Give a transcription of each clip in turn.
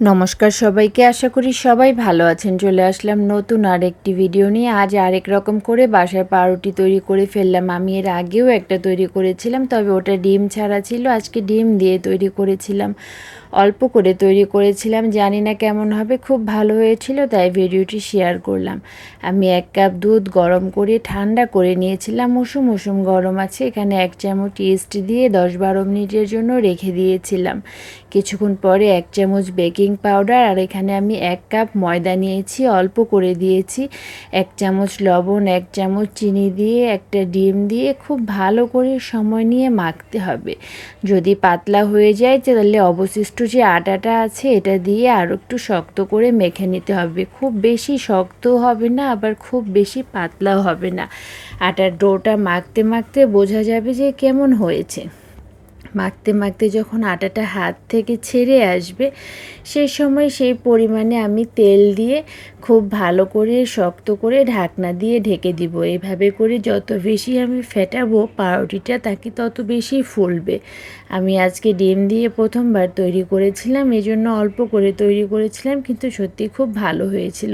নমস্কার সবাইকে, আশা করি সবাই ভালো আছেন। চলে আসলাম নতুন আরেকটি ভিডিও নিয়ে। আজ আরেক রকম করে বাসায় পাউরুটি তৈরি করে ফেললাম। আমি এর আগেও একটা তৈরি করেছিলাম, তবে ওটা ডিম ছাড়া ছিল। আজকে ডিম দিয়ে তৈরি করেছিলাম, অল্প করে তৈরি করেছিলাম। জানি না কেমন হবে, খুব ভালো হয়েছিল, তাই ভিডিওটি শেয়ার করলাম। আমি এক কাপ দুধ গরম করে ঠান্ডা করে নিয়েছিলাম। মৌসুম মৌসুম গরম আছে, এখানে এক চামচ ইস্ট দিয়ে দশ বারো মিনিটের জন্য রেখে দিয়েছিলাম। কিছুক্ষণ পরে এক চামচ বেকিং পাউডার আর এখানে আমি এক কাপ ময়দা নিয়েছি, অল্প করে দিয়েছি। এক চামচ লবণ, এক চামচ চিনি দিয়ে, একটা ডিম দিয়ে খুব ভালো করে সময় নিয়ে মাখতে হবে। যদি পাতলা হয়ে যায় তাহলে অবশিষ্ট যে আটাটা আছে এটা দিয়ে আরও একটু শক্ত করে মেখে নিতে হবে। খুব বেশি শক্ত হবে না, আবার খুব বেশি পাতলাও হবে না। আটার ডোটা মাখতে মাখতে বোঝা যাবে যে কেমন হয়েছে। মাখতে মাখতে যখন আটাটা হাত থেকে ছেড়ে আসবে সেই সময় সেই পরিমাণে আমি তেল দিয়ে খুব ভালো করে শক্ত করে ঢাকনা দিয়ে ঢেকে দিব। এভাবে করে যত বেশি আমি ফেটাবো পাউরুটিটা তাকে তত বেশি ফুলবে। আমি আজকে ডিম দিয়ে প্রথমবার তৈরি করেছিলাম এই জন্য অল্প করে তৈরি করেছিলাম, কিন্তু সত্যি খুব ভালো হয়েছিল।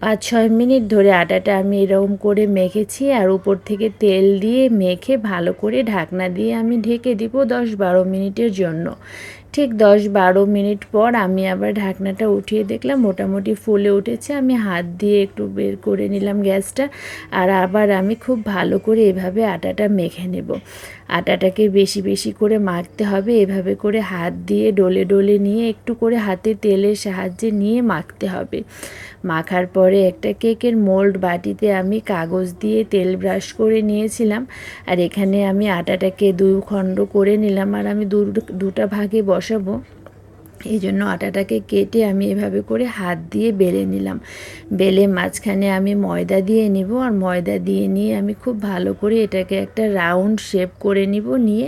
পাঁচ ছয় মিনিট ধরে আটাটা আমি এরকম করে মেখেছি আর উপর থেকে তেল দিয়ে মেখে ভালো করে ঢাকনা দিয়ে আমি ঢেকে দিব দশ বারো মিনিটের জন্য। ঠিক দশ বারো মিনিট পর আমি আবার ঢাকনাটা উঠিয়ে দেখলাম মোটামুটি ফুলে উঠেছে। আমি হাত দিয়ে একটু বের করে নিলাম গ্যাসটা আর আবার আমি খুব ভালো করে এভাবে আটাটা মেখে নেব। আটাটাকে বেশি বেশি করে মাখতে হবে। এভাবে করে হাত দিয়ে ডলে ডলে নিয়ে একটু করে হাতে তেলের সাহায্যে নিয়ে মাখতে হবে। মাখার পরে একটা কেকের মোল্ড বাটিতে আমি কাগজ দিয়ে তেল ব্রাশ করে নিয়েছিলাম আর এখানে আমি আটাটাকে দুই খণ্ড করে নিলাম আর আমি দুটা ভাগে বসাবো। এই জন্য আটাটাকে কেটে আমি এভাবে করে হাত দিয়ে বেলে নিলাম। বেলে মাঝখানে আমি ময়দা দিয়ে নিব আর ময়দা দিয়ে নিয়ে আমি খুব ভালো করে এটাকে একটা রাউন্ড শেপ করে নিব। নিয়ে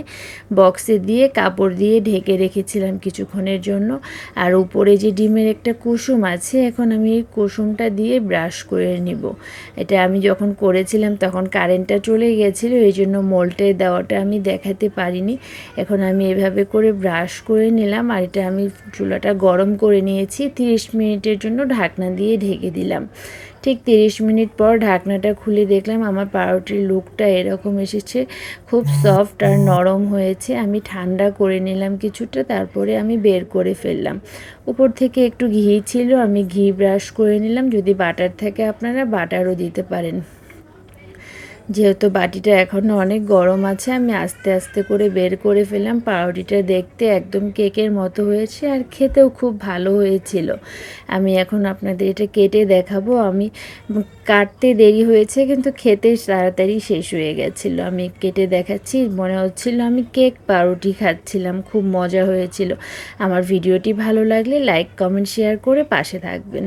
বক্সে দিয়ে কাপড় দিয়ে ঢেকে রেখেছিলাম কিছুক্ষণের জন্য। আর উপরে যে ডিমের একটা কুসুম আছে, এখন আমি এই কুসুমটা দিয়ে ব্রাশ করে নিব। এটা আমি যখন করেছিলাম তখন কারেন্টটা চলে গেছিল এই জন্য মোল্টে দেওয়াটা আমি দেখাতে পারিনি। এখন আমি এভাবে করে ব্রাশ করে নিলাম আর এটা আমি চুলাটা গরম করে নিয়েছি। তিরিশ মিনিটের জন্য ঢাকনা দিয়ে ঢেকে দিলাম। ঠিক তিরিশ মিনিট পর ঢাকনাটা খুলে দেখলাম আমার পাউরুটির লুকটা এরকম এসেছে। খুব সফট আর নরম হয়েছে। আমি ঠান্ডা করে নিলাম কিছুটা, তারপরে আমি বের করে ফেললাম। উপর থেকে একটু ঘি ছিল, আমি ঘি ব্রাশ করে নিলাম। যদি বাটার থাকে আপনারা বাটারও দিতে পারেন। যেহেতু বাটিটা এখনও অনেক গরম আছে, আমি আস্তে আস্তে করে বের করে ফেলাম পাউরুটিটা দেখতে একদম কেকের মতো হয়েছে আর খেতেও খুব ভালো হয়েছিল। আমি এখন আপনাদের এটা কেটে দেখাবো। আমি কাটতে দেরি হয়েছে কিন্তু খেতে তাড়াতাড়ি শেষ হয়ে গেছিল। আমি কেটে দেখাচ্ছি, মনে হচ্ছিল আমি কেক পাউরুটি খাচ্ছিলাম, খুব মজা হয়েছিল। আমার ভিডিওটি ভালো লাগলে লাইক, কমেন্ট, শেয়ার করে পাশে থাকবেন।